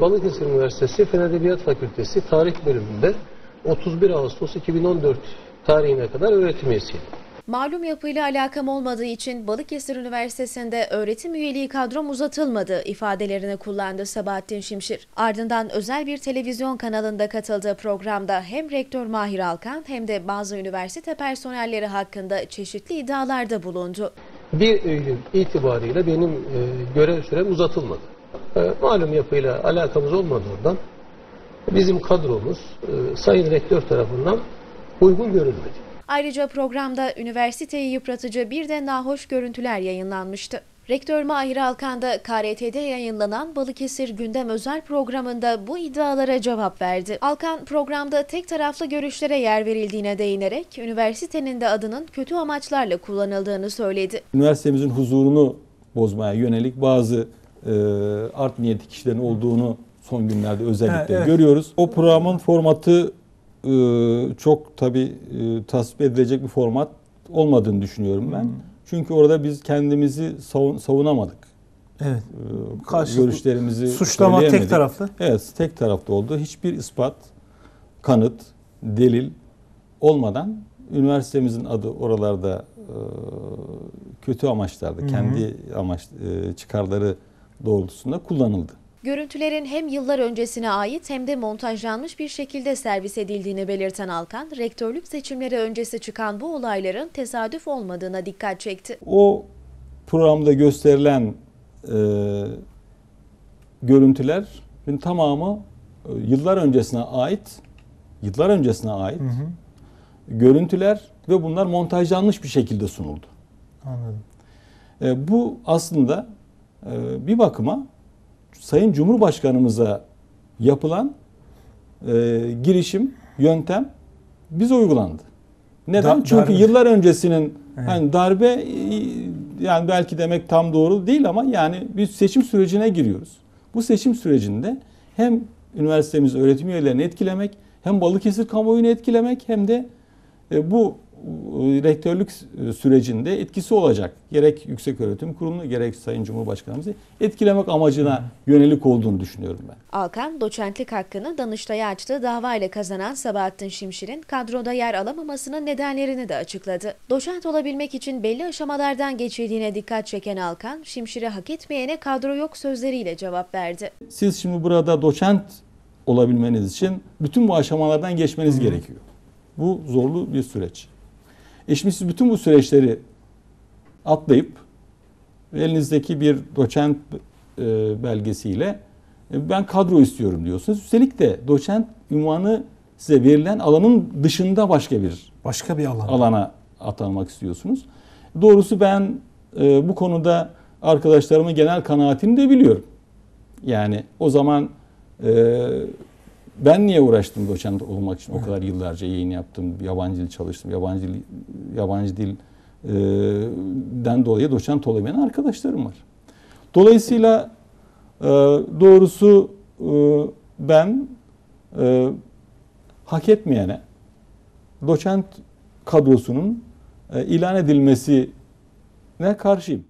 Balıkesir Üniversitesi Fen Edebiyat Fakültesi Tarih Bölümünde 31 Ağustos 2014 tarihine kadar öğretim üyesiydim. Malum yapıyla alakam olmadığı için Balıkesir Üniversitesi'nde öğretim üyeliği kadrom uzatılmadı ifadelerini kullandı Sabahattin Şimşir. Ardından özel bir televizyon kanalında katıldığı programda hem rektör Mahir Alkan hem de bazı üniversite personelleri hakkında çeşitli iddialarda bulundu. 1 Eylül itibariyle benim e, görev sürem uzatılmadı. E, malum yapıyla alakamız olmadığından bizim kadromuz e, Sayın Rektör tarafından uygun görülmedi. Ayrıca programda üniversiteyi yıpratıcı bir de nahoş görüntüler yayınlanmıştı. Rektör Mahir Alkan da KRT'de yayınlanan Balıkesir Gündem özel programında bu iddialara cevap verdi. Alkan programda tek taraflı görüşlere yer verildiğine değinerek üniversitenin de adının kötü amaçlarla kullanıldığını söyledi. üniversitemizin huzurunu bozmaya yönelik bazı art niyetli kişilerin olduğunu son günlerde özellikle Ha, evet. görüyoruz. O programın formatı e, çok tabi e, tasvip edilecek bir format olmadığını düşünüyorum ben. Çünkü orada biz kendimizi savun- savunamadık. Evet. E, Karşılıklı görüşlerimizi Suçlama tek taraflı. Evet, tek taraflı oldu. Hiçbir ispat, kanıt, delil olmadan üniversitemizin adı oralarda e, kötü amaçlarda, kendi amaç e, çıkarları doğrultusunda kullanıldı. Görüntülerin hem yıllar öncesine ait hem de montajlanmış bir şekilde servis edildiğini belirten Alkan, rektörlük seçimleri öncesi çıkan bu olayların tesadüf olmadığına dikkat çekti. O programda gösterilen e, görüntülerin tamamı e, yıllar öncesine ait, yıllar öncesine ait görüntüler ve bunlar montajlanmış bir şekilde sunuldu. Anladım. E, bu aslında bir bakıma Sayın Cumhurbaşkanımıza yapılan e, girişim, yöntem bize uygulandı. Neden? Da- Çünkü darbe. yıllar öncesinin Evet. hani darbe e, yani belki demek tam doğru değil ama yani bir seçim sürecine giriyoruz. Bu seçim sürecinde hem üniversitemiz öğretim üyelerini etkilemek, hem Balıkesir kamuoyunu etkilemek hem de e, bu rektörlük sürecinde etkisi olacak. Gerek Yüksek Öğretim Kurulu'nu gerek Sayın Cumhurbaşkanımızı etkilemek amacına yönelik olduğunu düşünüyorum ben. Alkan, doçentlik hakkını Danıştay'a açtığı davayla kazanan Sabahattin Şimşir'in kadroda yer alamamasının nedenlerini de açıkladı. Doçent olabilmek için belli aşamalardan geçildiğine dikkat çeken Alkan, Şimşir'i hak etmeyene kadro yok sözleriyle cevap verdi. Siz şimdi burada doçent olabilmeniz için bütün bu aşamalardan geçmeniz gerekiyor. Bu zorlu bir süreç. E şimdi siz bütün bu süreçleri atlayıp elinizdeki bir doçent e, belgesiyle e, ben kadro istiyorum diyorsunuz. Üstelik de doçent ünvanı size verilen alanın dışında başka bir Başka bir alan. alana atanmak istiyorsunuz. Doğrusu ben e, bu konuda arkadaşlarımın genel kanaatini de biliyorum. Yani o zaman ben niye uğraştım doçent olmak için o kadar yıllarca yayın yaptım, yabancı dil çalıştım, yabancı dil, yabancı dil e, den dolayı doçent olamayan arkadaşlarım var. Dolayısıyla e, doğrusu e, ben e, hak etmeyene doçent kadrosunun e, ilan edilmesine karşıyım.